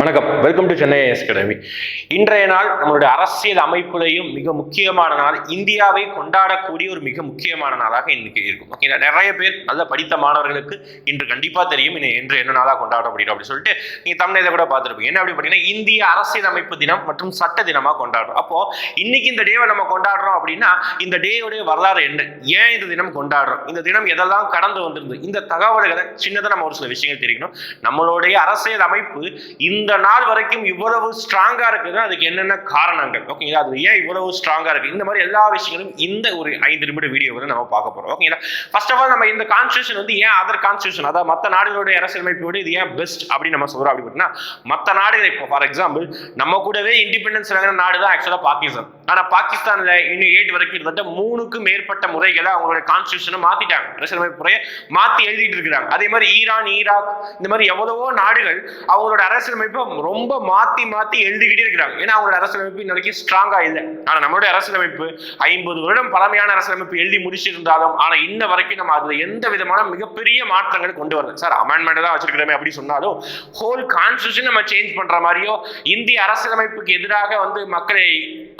வணக்கம். Welcome to Chennai academy இன்றைய நாள் நம்மளுடைய அரசியல் அமைப்புலையும் மிக முக்கியமான நாள். இந்தியாவை கொண்டாடக்கூடிய ஒரு மிக முக்கியமான நாளாக இன்னைக்கு இருக்கும். ஓகேங்களா நிறைய பேர் நல்ல படித்த மாணவர்களுக்கு இன்று கண்டிப்பாக தெரியும். இன்னும் இன்று என்ன நாளாக கொண்டாடப்படுகிறோம் அப்படின்னு சொல்லிட்டு நீங்க தமிழில கூட பார்த்துருப்பீங்க. என்ன அப்படின்னு பார்த்தீங்கன்னா இந்திய அரசியல் அமைப்பு தினம் மற்றும் சட்ட தினமாக கொண்டாடுறோம். அப்போ இன்னைக்கு இந்த டேவை நம்ம கொண்டாடுறோம் அப்படின்னா இந்த டேயோடைய வரலாறு என்ன? ஏன் இந்த தினம் கொண்டாடுறோம்? இந்த தினம் எதெல்லாம் கடந்து வந்திருந்தது? இந்த தகவல்களை சின்னதாக நம்ம ஒரு சில விஷயங்கள் தெரிவிக்கணும். நம்மளுடைய அரசியல் அமைப்பு இந்த இந்த நாள் வரைக்கும் இவ்வளவு ஸ்ட்ராங்காக இருக்குதுன்னா அதுக்கு என்னென்ன காரணங்கள்? ஓகேங்களா அது ஏன் இவ்வளவு ஸ்ட்ராங்காக இருக்குது இந்த மாதிரி எல்லா விஷயங்களும் இந்த ஒரு ஐந்து நிமிட வீடியோவில் நம்ம பார்க்க போகிறோம் ஓகேங்களா ஃபர்ஸ்ட் ஆஃப் ஆல் நம்ம இந்த கான்ஸ்டியூஷன் வந்து ஏன் அதர் கான்ஸ்டியூஷன் அதாவது மற்ற நாடுகளுடைய அரசியலமைப்போடு இது ஏன் பெஸ்ட் அப்படின்னு நம்ம சொல்கிறோம் அப்படின்னா மற்ற நாடுகள் இப்போ ஃபார் எக்ஸாம்பிள் நம்ம கூடவே இண்டிபெண்டன்ஸ் வாங்கின நாடு தான் ஆக்சுவலாக பாகிஸ்தான். ஆனால் பாகிஸ்தானில் இன்னும் எயிட் வரைக்கும் கிட்டத்தட்ட மூணுக்கு மேற்பட்ட முறைகளை அவங்களுடைய கான்ஸ்டியூஷனை மாற்றிட்டாங்க அரசியலமைப்பு முறையை மாற்றி எழுதிட்டு இருக்கிறாங்க. அதே மாதிரி ஈரான் ஈராக் இந்த மாதிரி எவ்வளவோ நாடுகள் அவங்களோட அரசியலமைப்பு ரொம்ப மாத்தி மாத்தி எழுதிக்கிட்டே இருக்கிறாங்க. ஏன்னா அவங்களோட அரசியலமைப்பு இன்னைக்கு ஸ்ட்ராங்காக ஸ்ட்ராங்கா இல்லை. ஆனா நம்மளுடைய அரசியலமைப்பு ஐம்பது வருடம் பழமையான அரசியலமைப்பு எழுதி முடிச்சிருந்தாலும் ஆனா இன்ன வரைக்கும் நம்ம அதில் எந்த விதமான மிகப்பெரிய மாற்றங்கள் கொண்டு வரல. சார் அமெண்ட்மெண்ட் தான் வச்சிருக்கிறோமே அப்படி சொன்னாலும் ஹோல் கான்ஸ்டியூஷன் நம்ம சேஞ்ச் பண்ற மாதிரியோ இந்திய அரசியலமைப்புக்கு எதிராக வந்து மக்களை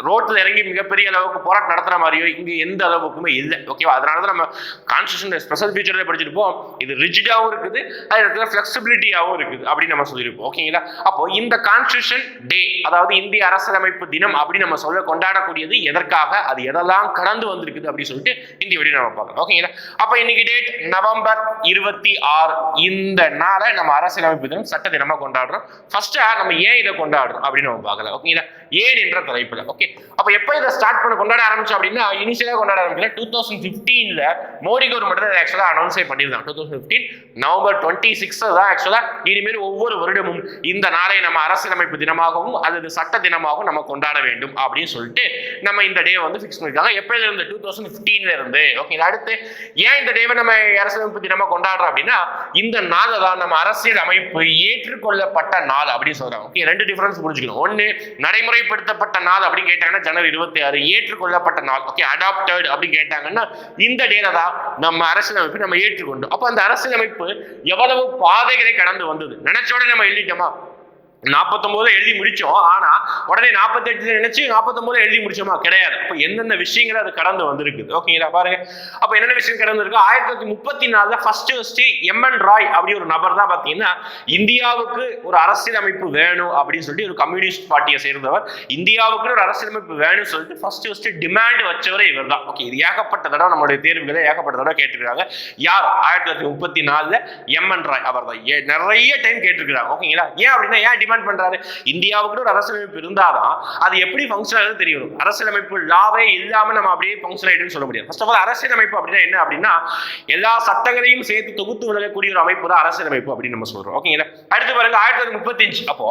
ரோட்ல இறங்கி மிகப்பெரிய அளவுக்கு போராட்டம் நடத்துற மாதிரியோ இங்க எந்த அளவுக்குமே இல்லை. ஓகேவா அதனால தான் நம்ம கான்ஸ்டியூஷன் ஸ்பெஷல் ஃபீச்சர்ல படிச்சிருப்போம். இது ரிஜிடாவும் இருக்குது அது இடத்துல ஃபிளெக்சிபிலிட்டியாகவும் இருக்குது அப்படின்னு நம்ம சொல்லியிருப்போம். ஓகேங்களா அப்போ இந்த கான்ஸ்டியூஷன் டே அதாவது இந்திய அரசியலமைப்பு தினம் அப்படின்னு நம்ம சொல்ல கொண்டாடக்கூடியது எதற்காக? அது எதெல்லாம் கடந்து வந்திருக்குது அப்படின்னு சொல்லிட்டு இந்த வீடியோ நம்ம பார்க்கலாம். ஓகேங்களா அப்போ இன்னைக்கு டேட் நவம்பர் இருபத்தி ஆறு. இந்த நாளை நம்ம அரசியலமைப்பு தினம் சட்ட தினமாக கொண்டாடுறோம். ஃபர்ஸ்டா நம்ம ஏன் இதை கொண்டாடுறோம் அப்படின்னு நம்ம பார்க்கலாம். ஓகேங்களா ஏன் என்ற தலைப்புல. ஓகே அப்போ எப்போ இதை ஸ்டார்ட் பண்ண கொண்டாட ஆரம்பிச்சோம் அப்படின்னா இனிஷியலாக கொண்டாட ஆரம்பிக்கல. டூ தௌசண்ட் ஃபிஃப்டீனில் மோடி கவர்மெண்ட் ஆக்சுவலாக அனௌன்ஸே பண்ணியிருந்தாங்க. Two thousand fifteen November twenty six தான் ஆக்சுவலாக இனிமேல் ஒவ்வொரு வருடமும் இந்த நாளை நம்ம அரசியலமைப்பு தினமாகவும் அல்லது சட்ட தினமாகவும் நம்ம கொண்டாட வேண்டும் அப்படின்னு சொல்லிட்டு நம்ம இந்த டே வந்து ஃபிக்ஸ் பண்ணிருக்காங்க. எப்பயில இருந்து டூ தௌசண்ட் ஃபிஃப்டீன்ல இருந்து ஓகே அடுத்து ஏன் இந்த டேவை நம்ம அரசியலமைப்பு தினமா கொண்டாடுறோம் அப்படின்னா இந்த நாளை தான் நம்ம அரசியல் அமைப்பு ஏற்றுக்கொள்ளப்பட்ட நாள் அப்படின்னு சொல்றாங்க. ஓகே ரெண்டு டிஃபரன்ஸ் புரிஞ்சுக்கணும். ஒன்று நடைமுறைப்படுத்தப்பட்ட நாள் அப்படின்னு கேட்டாங்கன்னா ஜனவரி இருபத்தி ஆறு ஏற்றுக்கொள்ளப்பட்ட நாள். ஓகே அடாப்டட் அப்படின்னு கேட்டாங்கன்னா இந்த டேல தான் நம்ம அரசியலமைப்பு நம்ம ஏற்றுக்கொண்டோம். அப்போ அந்த அரசியலமைப்பு எவ்வளவு பாதைகளை கடந்து வந்தது? நினைச்சோட நம்ம எழுதிட்டோமா? நாற்பத்தொம்போது எழுதி முடித்தோம் ஆனால் உடனே நாற்பத்தெட்டு நினைச்சு நாற்பத்தொம்போது எழுதி முடிச்சோமா? கிடையாது. அப்போ எந்தெந்த விஷயங்கள் அது கடந்து வந்திருக்குது? ஓகேங்களா பாருங்க. அப்போ என்னென்ன விஷயம் கடந்து இருக்கு ஆயிரத்தி தொள்ளாயிரத்தி முப்பத்தி நாலில் first first M N Roy அப்படி ஒரு நபர் தான் பார்த்தீங்கன்னா இந்தியாவுக்கு ஒரு அரசியலமைப்பு வேணும் அப்படின்னு சொல்லிட்டு ஒரு கம்யூனிஸ்ட் பார்ட்டியை சேர்ந்தவர். இந்தியாவுக்கு ஒரு அரசியலமைப்பு வேணும்னு சொல்லிட்டு ஃபர்ஸ்ட் ஃபர்ஸ்ட் டிமாண்ட் வச்சவரே இவர் தான். ஓகே இது ஏகப்பட்ட தடவை நம்மளுடைய தேர்வுகளை ஏகப்பட்ட தடவை கேட்டிருக்காங்க. யார்? ஆயிரத்தி தொள்ளாயிரத்தி முப்பத்தி நாலில் எம் என் ராய் அவர் தான் ஏ- நிறைய டைம் கேட்டிருக்கிறாங்க. ஓகேங்களா ஏன் அப்படின்னா ஏன் டிமாண்ட் இம்ப்ளிமெண்ட் பண்றாரு. இந்தியாவுக்கு ஒரு அரசியலமைப்பு இருந்தாதான் அது எப்படி ஃபங்க்ஷன் ஆகுது தெரியணும். அரசியலமைப்பு லாவே இல்லாம நம்ம அப்படியே ஃபங்க்ஷன் ஆயிடுன்னு சொல்ல முடியாது. ஃபர்ஸ்ட் ஆஃப் ஆல் அரசியலமைப்பு அப்படின்னா என்ன அப்படின்னா எல்லா சட்டங்களையும் சேர்த்து தொகுத்து விளக்கக்கூடிய ஒரு அமைப்பு தான் அரசியலமைப்பு அப்படின்னு நம்ம சொல்றோம். ஓகேங்களா அடுத்து பாருங்க ஆயிரத்தி தொள்ளாயிரத்தி முப்பத்தஞ்சு. அப்போ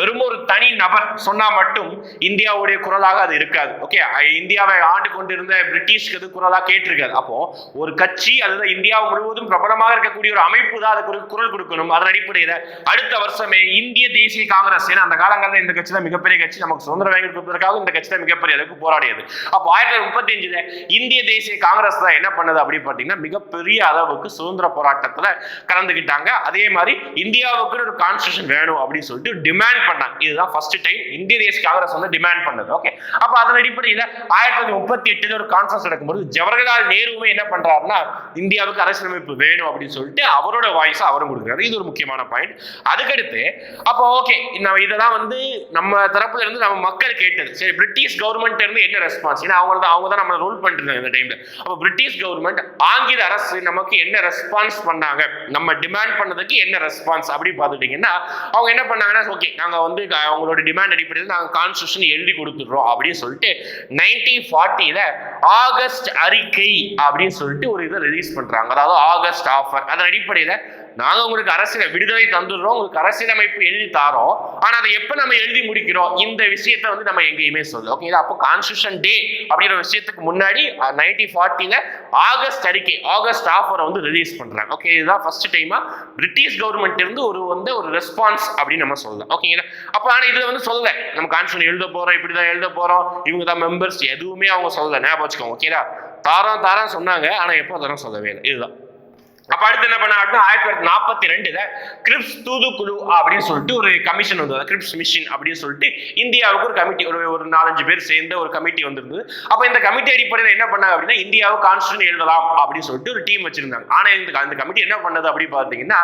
வெறும் ஒரு தனி நபர் சொன்னா மட்டும் இந்தியாவுடைய குரலாக அது இருக்காது. ஓகே இந்தியாவை ஆண்டு கொண்டிருந்த பிரிட்டிஷ்க்கு அது குரலாக கேட்டிருக்காது. அப்போ ஒரு கட்சி அல்லது இந்தியா முழுவதும் பிரபலமாக இருக்கக்கூடிய ஒரு அமைப்பு தான் அதுக்கு குரல் கொடுக்கணும். அதன் அடிப்படையில் அடுத்த வருஷமே இந்திய தேசிய காங்கிரஸ். ஏன்னா அந்த காலங்களில் இந்த கட்சி தான் மிகப்பெரிய கட்சி. நமக்கு சுதந்திரம் வாங்கி கொடுப்பதற்காக இந்த கட்சி தான் மிகப்பெரிய அளவுக்கு போராடியது. அப்போ ஆயிரத்தி தொள்ளாயிரத்தி முப்பத்தி அஞ்சுல இந்திய தேசிய காங்கிரஸ் தான் என்ன பண்ணது அப்படின்னு பார்த்தீங்கன்னா மிகப்பெரிய அளவுக்கு சுதந்திர போராட்டத்தில் கலந்துக்கிட்டாங்க அதே மாதிரி இந்தியாவுக்கு ஒரு கான்ஸ்டியூஷன் வேணும் அப்படின்னு சொல்லிட்டு டிமாண்ட் பண்ணாங்க. இதுதான் ஃபர்ஸ்ட் டைம் இந்திய தேசிய காங்கிரஸ் வந்து டிமாண்ட் பண்ணது. ஓகே அப்போ அதன் அடிப்படையில் ஆயிரத்தி தொள்ளாயிரத்தி முப்பத்தி எட்டுல ஒரு கான்ஃபரன்ஸ் நடக்கும்போது ஜவஹர்லால் நேருவே என்ன பண்றாருன்னா இந்தியாவுக்கு அரசியலமைப்பு வேணும் அப்படின்னு சொல்லிட்டு அவரோட வாய்ஸ் அவரும் கொடுக்குறாரு. இது ஒரு முக்கியமான பாயிண்ட் அதுக்கடுத்து அப்போ ஓகே நம்ம இதெல்லாம் வந்து நம்ம தரப்புல இருந்து நம்ம மக்கள் கேட்டது. சரி பிரிட்டிஷ் கவர்மெண்ட் இருந்து என்ன ரெஸ்பான்ஸ் ஏன்னா அவங்க தான் அவங்க தான் நம்ம ரூல் பண்ணிருந்தாங்க இந்த டைம்ல அப்போ பிரிட்டிஷ் கவர்மெண்ட் ஆங்கில அரசு நமக்கு என்ன ரெஸ்பான்ஸ் பண்ணாங்க? நம்ம டிமாண்ட் பண்ணதுக்கு என்ன ரெஸ்பான்ஸ் அப்படி பார்த்துட்டீங்கன்னா அவங்க என்ன பண்ணாங்கன்னா ஓகே நாங்கள் வந்து அவங்களோட டிமாண்ட் அடிப்படையில் நாங்கள் கான்ஸ்டியூஷன் எழுதி கொடுத்துடுறோம் அப்படின்னு சொல்லிட்டு நைன்டீன் ஃபார்ட்டியில் ஆகஸ்ட் அறிக்கை அப்படின்னு சொல்லிட்டு ஒரு இதை ரிலீஸ் பண்ணுறாங்க அதாவது ஆகஸ்ட் ஆஃபர் அதன் அடிப்படையில் நாங்க உங்களுக்கு அரசியல் விடுதலை தந்துடுறோம் உங்களுக்கு அரசியலமைப்பு எழுதி தாரோம். ஆனா அதை எப்ப நம்ம எழுதி முடிக்கிறோம்? இந்த விஷயத்த வந்து நம்ம எங்கேயுமே சொல்லு ஓகேங்களா அப்போ கான்ஸ்டியூஷன் டே அப்படிங்கிற விஷயத்துக்கு முன்னாடி நைன்டீன் ஃபார்ட்டில ஆகஸ்ட் அறிக்கை ஆகஸ்ட் ஆஃபரை வந்து ரிலீஸ் பண்றாங்க. ஓகே இதுதான் ஃபர்ஸ்ட் டைமா பிரிட்டிஷ் கவர்மெண்ட் இருந்து ஒரு வந்து ஒரு ரெஸ்பான்ஸ் அப்படின்னு நம்ம சொல்லலாம் ஓகேங்களா அப்போ ஆனா இதுல வந்து சொல்லல. நம்ம கான்ஸ்டியூஷன் எழுத போறோம் இப்படிதான் எழுத போறோம். இவங்க தான் மெம்பர்ஸ் எதுவுமே அவங்க சொல்லல. ஞாபகம் வச்சுக்கோங்க. ஓகேங்களா தாரம் தாரம் சொன்னாங்க. ஆனா எப்போ தரம் சொல்லவே இல்லை. இதுதான். அப்ப அடுத்து என்ன பண்ணாங்கன்னா ஆயிரத்தி தொள்ளாயிரத்தி நாற்பத்தி ரெண்டுல கிரிப்ஸ் தூதுக்குழு அப்படின்னு சொல்லிட்டு ஒரு கமிஷன் வந்தது. கிரிப்ஸ் மிஷின் அப்படின்னு சொல்லிட்டு இந்தியாவுக்கு ஒரு கமிட்டி ஒரு ஒரு நாலஞ்சு பேர் சேர்ந்த ஒரு கமிட்டி வந்திருந்தது. அப்ப இந்த கமிட்டி அடிப்படையில் என்ன பண்ணாங்க அப்படின்னா இந்தியாவை கான்ஸ்டியூஷன் எழுதலாம் அப்படின்னு சொல்லிட்டு ஒரு டீம் வச்சிருந்தாங்க. ஆனா இந்த அந்த கமிட்டி என்ன பண்ணது அப்படின்னு பார்த்தீங்கன்னா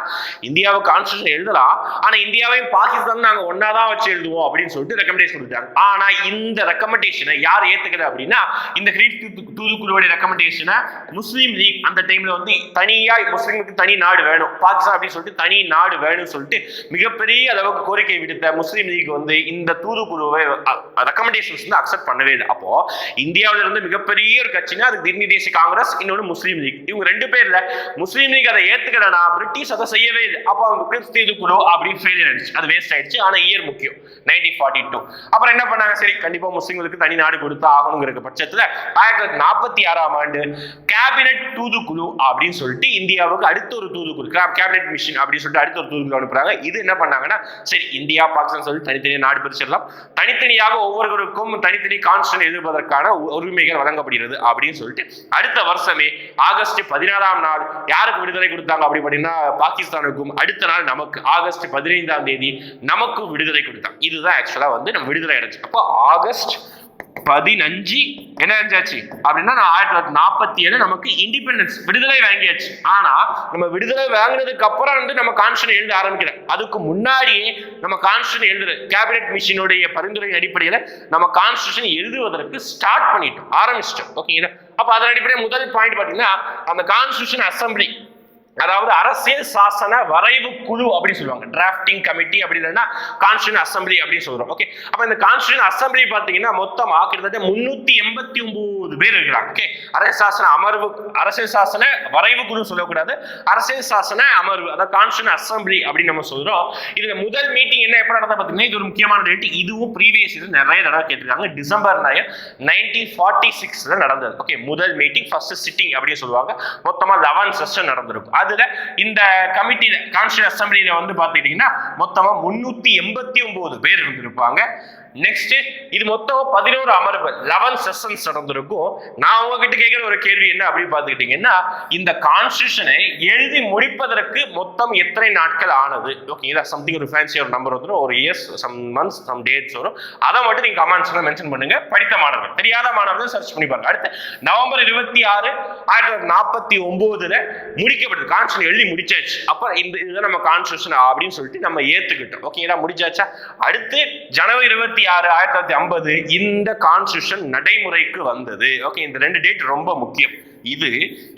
இந்தியாவை கான்ஸ்டியூஷன் எழுதலாம் ஆனா இந்தியாவையும் பாகிஸ்தான் நாங்க ஒன்னாதான் வச்சு எழுதுவோம் அப்படின்னு சொல்லிட்டு ரெக்கமெண்டேஷன் கொடுத்தாங்க ஆனா இந்த ரெக்கமெண்டேஷனை யார் ஏத்துக்கல அப்படின்னா இந்த கிரிப்ஸ் தூதுக்குழுவோட ரெக்கமெண்டேஷனை முஸ்லீம் லீக் அந்த டைம்ல வந்து தனியா முஸ்லீமுக்கு தனி நாடு வேணும். பாகிஸ்தான் அப்படின்னு சொல்லிட்டு தனி நாடு வேணும்னு சொல்லிட்டு மிகப்பெரிய அளவுக்கு கோரிக்கை விடுத்த முஸ்லீம் லீக் வந்து இந்த தூதுக்குழுவை ரெக்கமெண்டேஷன்ஸ் வந்து அக்செப்ட் பண்ணவே இல்லை. அப்போ இந்தியாவில இருந்து மிகப்பெரிய ஒரு கட்சினா அது தில்லி தேசிய காங்கிரஸ் இன்னொன்று முஸ்லீம் லீக். இவங்க ரெண்டு பேர்ல முஸ்லீம் லீக் அதை ஏத்துக்கலனா பிரிட்டிஷ் அதை செய்யவே இல்லை. அப்போ அவங்க கிறிஸ்து தூதுக்குழு அப்படின்னு ஃபெயிலியர் ஆயிடுச்சு. அது வேஸ்ட் ஆயிடுச்சு. ஆனா இயர் முக்கியம். நைன்டீன் ஃபார்ட்டி டூ அப்புறம் என்ன பண்ணாங்க? சரி கண்டிப்பா முஸ்லீம்களுக்கு தனி நாடு கொடுத்தா ஆகணுங்கிற பட்சத்துல ஆயிரத்தி தொள்ளாயிரத்தி நாற்பத்தி ஆறாம் ஆண்டு கேபினட் தூதுக்குழு அப்படின்னு சொல்லிட்டு இந்தியா இந்தியாவுக்கு அடுத்த ஒரு தூதுக்குழு கேபினட் மிஷன் அப்படின்னு சொல்லிட்டு அடுத்த ஒரு தூதுக்குழு அனுப்புறாங்க. இது என்ன பண்ணாங்கன்னா சரி இந்தியா பாகிஸ்தான் சொல்லி தனித்தனியாக நாடு பிரிச்சிடலாம். தனித்தனியாக ஒவ்வொருவருக்கும் தனித்தனி கான்ஸ்டன் எழுதுவதற்கான உ- உரிமைகள் வழங்கப்படுகிறது அப்படின்னு சொல்லிட்டு அடுத்த வருஷமே ஆகஸ்ட் பதினாறாம் நாள் யாருக்கு விடுதலை கொடுத்தாங்க அப்படி பார்த்தீங்கன்னா பாகிஸ்தானுக்கும் அடுத்த நாள் நமக்கு ஆகஸ்ட் பதினைந்தாம் தேதி நமக்கும் விடுதலை கொடுத்தாங்க. இதுதான் ஆக்சுவலாக வந்து நம்ம விடுதலை அடைஞ்சு. அப்போ ஆகஸ்ட் பதினஞ்சு என்ன அஞ்சாச்சு அப்படின்னா நான் ஆயிரத்தி தொள்ளாயிரத்தி நாற்பத்தி ஏழு நமக்கு இண்டிபெண்டன்ஸ் விடுதலை வாங்கியாச்சு. ஆனா நம்ம விடுதலை வாங்கினதுக்கு அப்புறம் வந்து நம்ம கான்ஸ்டன் எழுத ஆரம்பிக்கிறேன் அதுக்கு முன்னாடியே நம்ம கான்ஸ்டன் எழுதுற கேபினெட் மிஷினுடைய பரிந்துரையின் அடிப்படையில் நம்ம கான்ஸ்டியூஷன் எழுதுவதற்கு ஸ்டார்ட் பண்ணிட்டோம் ஆரம்பிச்சிட்டோம். ஓகேங்களா அப்ப அதன் அடிப்படையில் முதல் பாயிண்ட் பாத்தீங்கன்னா அந்த கான்ஸ்டியூஷன் அசம்பிளி அதாவது அரசியல் சாசன வரைவு குழு அப்படின்னு சொல்லுவாங்க. டிராஃப்டிங் கமிட்டி அப்படி இல்லைன்னா கான்ஸ்டியூன் அசம்பிளி அப்படின்னு சொல்றோம். ஓகே அப்ப இந்த கான்ஸ்டியூன் அசம்பிளி பாத்தீங்கன்னா மொத்தமா கிட்டத்தட்ட முன்னூத்தி எண்பத்தி ஒன்பது பேர் இருக்கிறாங்க. ஓகே அரசியல் சாசன அமர்வு அரசியல் சாசன வரைவு குழு சொல்லக்கூடாது. அரசியல் சாசன அமர்வு அதாவது கான்ஸ்டியூன் அசம்பிளி அப்படின்னு நம்ம சொல்றோம். இதுல முதல் மீட்டிங் என்ன எப்ப நடந்தா பாத்தீங்கன்னா இது ஒரு முக்கியமான டேட் இதுவும் ப்ரீவியஸ் இது நிறைய தடவை கேட்டிருக்காங்க. டிசம்பர் நயன் நைன்டீன் ஃபார்ட்டி சிக்ஸ்ல நடந்தது. ஓகே முதல் மீட்டிங் ஃபர்ஸ்ட் சிட்டிங் அப்படின்னு சொல்லுவாங்க. மொத்தமா லெவன் செஷன் நடந்திருக்கும். அதுல இந்த கமிட்டியில கான்ஸ்டியூன் அசம்பிளியில வந்து பாத்துக்கிட்டீங்கன்னா மொத்தமா முன்னூத்தி எண்பத்தி ஒன்பது பேர் இருந்திருப்பாங்க. நெக்ஸ்ட் இது மொத்தம் பதினோரு அமர்வு லெவன் செஷன்ஸ் நடந்திருக்கும். நான் உங்ககிட்ட கேட்கிற ஒரு கேள்வி என்ன அப்படின்னு பார்த்துக்கிட்டீங்கன்னா இந்த கான்ஸ்டியூஷனை எழுதி முடிப்பதற்கு மொத்தம் எத்தனை நாட்கள் ஆனது? ஓகே சம்திங் ஒரு ஃபேன்சி ஒரு நம்பர் வந்துடும் ஒரு years some months some dates வரும். அதை மட்டும் நீங்க கமெண்ட்ஸ்ல மென்ஷன் பண்ணுங்க. படித்த மாணவர்கள் தெரியாத மாணவர்கள் சர்ச் பண்ணி பாருங்க. அடுத்து நவம்பர் இருபத்தி ஆறு ஆயிரத்தி தொள்ளாயிரத்தி நாற்பத்தி ஒன்பதுல முடிக்கப்பட்டது. கான்ஸ்டியூஷன் எழுதி முடிச்சாச்சு. அப்ப இந்த இதுதான் நம்ம கான்ஸ்டியூஷன் அப்படின்னு சொல்லிட்டு நம்ம ஏத்துக்கிட்டோம். ஓகேங்களா முடிச்சாச்சா? அடுத்து ஜனவரி இருபத்தி ஆறு ஆயிரத்தி தொள்ளாயிரத்தி ஐம்பது இந்த கான்ஸ்டியூஷன் நடைமுறைக்கு வந்தது. ஓகே இந்த ரெண்டு டேட் ரொம்ப முக்கியம். இது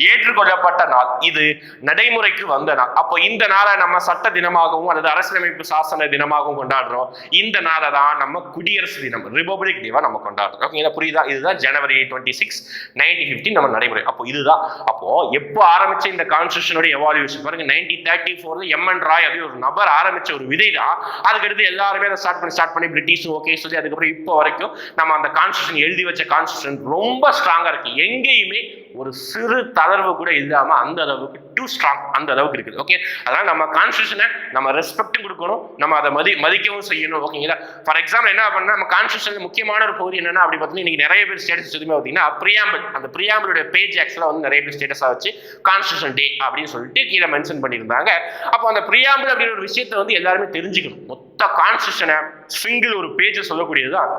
ஏற்றுக்கொள்ளப்பட்ட நாள். இது நடைமுறைக்கு வந்த நாள். அப்போ இந்த நாளை நம்ம சட்ட தினமாகவும் அல்லது அரசியலமைப்பு சாசன தினமாகவும் கொண்டாடுறோம். இந்த நாளை தான் நம்ம குடியரசு தினம் ரிபப்ளிக் டேவா நம்ம கொண்டாடுறோம். ஓகேங்களா புரியுதா? இதுதான் ஜனவரி டுவெண்ட்டி சிக்ஸ் நைன்டீன் ஃபிஃப்டின் நம்ம நடைமுறை. அப்போ இதுதான். அப்போ எப்போ ஆரம்பிச்ச இந்த கான்ஸ்டியூஷனோட எவால்யூஷன் பாருங்க நைன்டீன் தேர்ட்டி ஃபோர்ல எம் என் ராய் அப்படின்னு ஒரு நபர் ஆரம்பிச்ச ஒரு விதை தான் அதுக்கடுத்து எல்லாருமே அதை ஸ்டார்ட் பண்ணி ஸ்டார்ட் பண்ணி பிரிட்டிஷ் ஓகே சொல்லி அதுக்கப்புறம் இப்போ வரைக்கும் நம்ம அந்த கான்ஸ்டியூஷன் எழுதி வச்ச கான்ஸ்டியூஷன் ரொம்ப ஸ்ட்ராங்கா இருக்கு. எங்கேயுமே ஒரு சிறு தளர்வு கூட இல்லாமல் அந்த அளவுக்கு டூ ஸ்ட்ராங் அந்த அளவுக்கு இருக்குது. ஓகே அதனால் நம்ம கான்ஸ்டியூஷனை நம்ம ரெஸ்பெக்டும் கொடுக்கணும். நம்ம அதை மதி மதிக்கவும் செய்யணும். ஓகேங்களா ஃபார் எக்ஸாம்பிள் என்ன பண்ணா நம்ம கான்ஸ்டியூஷன் முக்கியமான ஒரு பகுதி என்னன்னா அப்படி பார்த்தீங்கன்னா இன்னைக்கு நிறைய பேர் ஸ்டேட்டஸ் எதுவுமே பார்த்தீங்கன்னா ப்ரியாம்பிள் அந்த ப்ரியாம்பிளுடைய பேஜ் ஆக்சுவலாக வந்து நிறைய பேர் ஸ்டேட்டஸாக வச்சு கான்ஸ்டியூஷன் டே அப்படின்னு சொல்லிட்டு கீழே மென்ஷன் பண்ணியிருந்தாங்க. அப்போ அந்த ப்ரியாம்பிள் அப்படின்ற ஒரு விஷயத்தை வந்து எல்லாருமே தெரிஞ்சுக்கணும். மொத்த கான்ஸ்டியூஷனை சிங்கிள் ஒரு பேஜை சொல்லக்கூடியதுதான்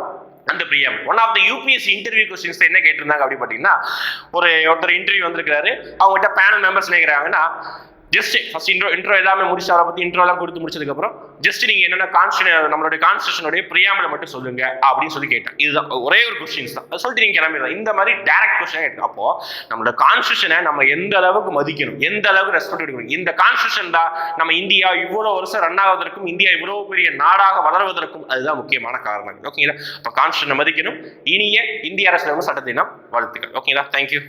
அந்த பிரியம் one of the UPSC interview questions என்ன கேட்டிருந்தாங்க அப்படி பார்த்தீங்கன்னா ஒரு ஒருத்தர் இன்டர்வியூ வந்திருக்கிறாரு. அவங்ககிட்ட பேனல் மெம்பர்ஸ் நினைக்கிறாங்கன்னா ஜஸ்ட் ஃபர்ஸ்ட் இன்ட்ரோ இன்ட்ரோ எல்லாமே முடிச்சு அதை பற்றி இன்ட்ரோ எல்லாம் கொடுத்து முடிச்சதுக்கப்புறம் ஜஸ்ட் நீங்க என்னென்ன கான்ஸ்டியூஷன் நம்மளுடைய கான்ஸ்டியூஷனுடைய பிரியாமலை மட்டும் சொல்லுங்க அப்படின்னு சொல்லி கேட்டேன். இதுதான். ஒரே ஒரு கொஸ்டின்ஸ் தான். அதை சொல்லிட்டு நீங்க கிளம்பிடலாம். இந்த மாதிரி டேரக்ட் கொஸ்டின் கேட்டு அப்போ நம்மளோட கான்ஸ்டியூஷனை நம்ம எந்த அளவுக்கு மதிக்கணும்? எந்த அளவுக்கு ரெஸ்பெக்ட் எடுக்கணும்? இந்த கான்ஸ்டியூஷன் தான் நம்ம இந்தியா இவ்வளோ வருஷம் ரன் ஆவதற்கும் இந்தியா இவ்வளோ பெரிய நாடாக வளர்வதற்கும் அதுதான் முக்கியமான காரணம் ஓகேங்களா அப்போ கான்ஸ்டியூஷனை மதிக்கணும். இனிய இந்திய அரசியலமைப்பு சட்டத்தினம் வாழ்த்துக்கள். ஓகேங்களா தேங்க்யூ